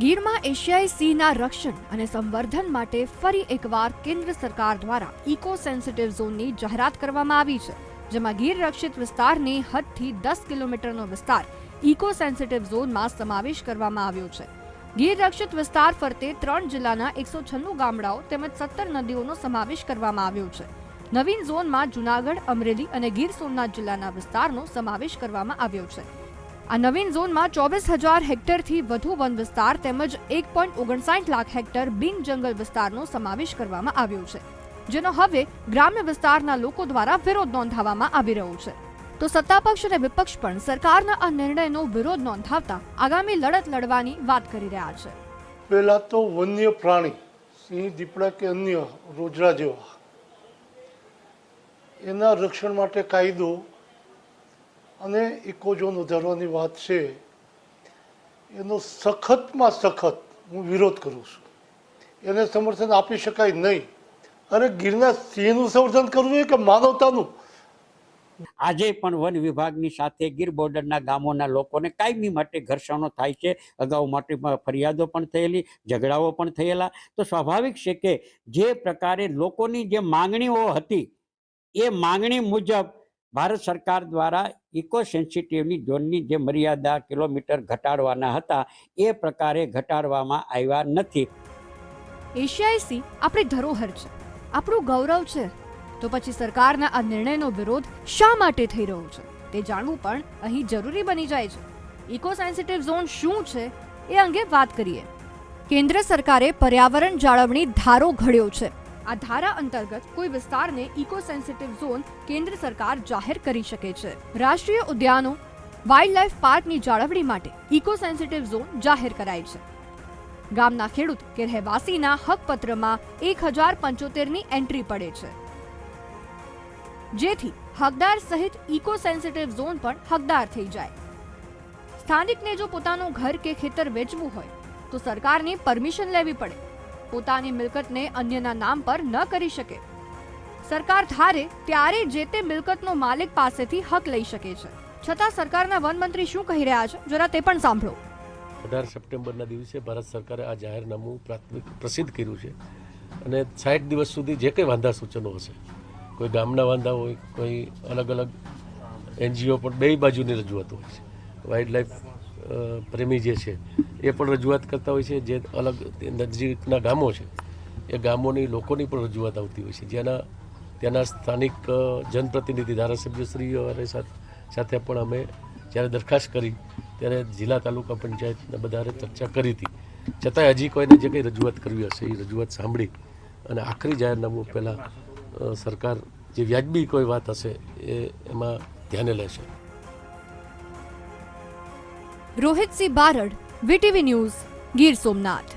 ગીરમાં એશિયાઈ સિંહના રક્ષણ અને સંવર્ધન માટે ફરી એકવાર કેન્દ્ર સરકાર દ્વારા ઇકો સેન્સિટિવ ઝોનની જાહેરાત કરવામાં આવી છે, જેમાં ગીર રક્ષિત વિસ્તારની હદથી દસ કિલોમીટરનો વિસ્તાર ઇકો સેન્સિટિવ ઝોનમાં સમાવેશ કરવામાં આવ્યો છે. ગીર રક્ષિત વિસ્તાર ફરતે ત્રણ જિલ્લાના એકસો છન્નું ગામડાઓ તેમજ સત્તર નદીઓનો સમાવેશ કરવામાં આવ્યો છે. નવીન ઝોનમાં જુનાગઢ, અમરેલી અને ગીર સોમનાથ જિલ્લાના વિસ્તારનો સમાવેશ કરવામાં આવ્યો છે. આ નવીન ઝોનમાં ચોવીસ હજાર હેક્ટરથી વધુ વન વિસ્તાર તેમજ એક પોઈન્ટ ઓગણસાઠ લાખ હેક્ટર બિન જંગલ વિસ્તારનો સમાવેશ કરવામાં આવ્યો છે, જેનો હવે ગ્રામ્ય વિસ્તારના લોકો દ્વારા વિરોધ નોંધાવવામાં આવી રહ્યો છે. તો સત્તાપક્ષ અને વિપક્ષ પણ સરકારના આ નિર્ણયનો વિરોધ નોંધાવતા આગામી લડત લડવાની વાત કરી રહ્યા છે. પહેલા તો વન્ય પ્રાણી, સિંહ, દીપડા કે અન્ય રોજડા જેવા, એના રક્ષણ માટે કાયદો અને ઇકોઝોન વધારવાની વાત છે, એનો સખતમાં સખત હું વિરોધ કરું છું. એને સમર્થન આપી શકાય નહીં. અને ગીરના સિંહનું સમર્થન કરવું જોઈએ કે માનવતાનું? આજે પણ વન વિભાગની સાથે ગીર બોર્ડરના ગામોના લોકોને કાયમી માટે ઘર્ષણો થાય છે. અગાઉ માટે ફરિયાદો પણ થયેલી, ઝઘડાઓ પણ થયેલા. તો સ્વાભાવિક છે કે જે પ્રકારે લોકોની જે માંગણીઓ હતી, એ માંગણી મુજબ ભારત સરકાર દ્વારા ઇકો સેન્સિટિવની ઝોનની જે મર્યાદા કિલોમીટર ઘટાડવાના હતા, એ પ્રકારે ઘટાડવામાં આવ્યા નથી. એશિયાઈ સિંહ આપણી ધરોહર છે, આપણું ગૌરવ છે. તો પછી સરકારના આ નિર્ણયનો વિરોધ શા માટે થઈ રહ્યો છે, તે જાણવું પણ અહીં જરૂરી બની જાય છે. ઇકો સેન્સિટિવ ઝોન શું છે, એ અંગે વાત કરીએ. કેન્દ્ર સરકારે પર્યાવરણ જાળવણી ધારો ઘડ્યો છે. આ ધારા અંતર્ગત કોઈ વિસ્તારને ઇકો સેન્સિટિવ ઝોન કેન્દ્ર સરકાર જાહેર કરી શકે છે. રાષ્ટ્રીય ઉદ્યાનો વાઇલ્ડલાઇફ પાર્કની જાળવણી માટે ઇકો સેન્સિટિવ ઝોન જાહેર કરાય છે. ગામના ખેડૂત કે રહેવાસીના હકપત્રમાં એક હજાર પંચોતેરની એન્ટ્રી પડે છે. જેથી હકદાર સહિત ઇકો સેન્સિટિવ ઝોન પણ હકદાર થઈ જાય. સ્થાનિકને જો પોતાનું ઘર કે ખેતર વેચવું હોય, તો સરકારની પરમિશન લેવી પડે. પોતાની મિલકતને અન્યના નામ પર ન કરી શકે. સરકાર ધારે ત્યારે જે તે મિલકતનો માલિક પાસેથી હક લઈ શકે છે. છતાં સરકારના વનમંત્રી શું કહી રહ્યા છે? જરા તે પણ સાંભળો. અઢાર સપ્ટેમ્બરના દિવસે ભારત સરકારે આ જાહેરનામું પ્રાથમિક પ્રસિદ્ધ કર્યું છે અને સાઠ દિવસ સુધી જે કંઈ વાંધા સૂચનો હશે, કોઈ ગામના વાંધા હોય, કોઈ અલગ અલગ એનજીઓ પણ બે બાજુની રજૂઆત હોય છે. વાઇલ્ડ લાઈફ પ્રેમી જે છે, એ પણ રજૂઆત કરતા હોય છે. જે અલગ નજીકના ગામો છે, એ ગામોની લોકોની પણ રજૂઆત આવતી હોય છે. જેના ત્યાંના સ્થાનિક જનપ્રતિનિધિ, ધારાસભ્યશ્રીઓ સાથે પણ અમે જ્યારે દરખાસ્ત કરી, ત્યારે જિલ્લા તાલુકા પંચાયતના બધારે ચર્ચા કરી હતી. છતાંય હજી કોઈને જે કંઈ રજૂઆત કરવી હશે, એ રજૂઆત સાંભળી અને આખરી જાહેરનામું પહેલાં સરકાર જે વ્યાજબી કોઈ વાત હશે, એ એમાં ધ્યાને લેશે. Rohitsinh Barad VTV news Gir Somnath.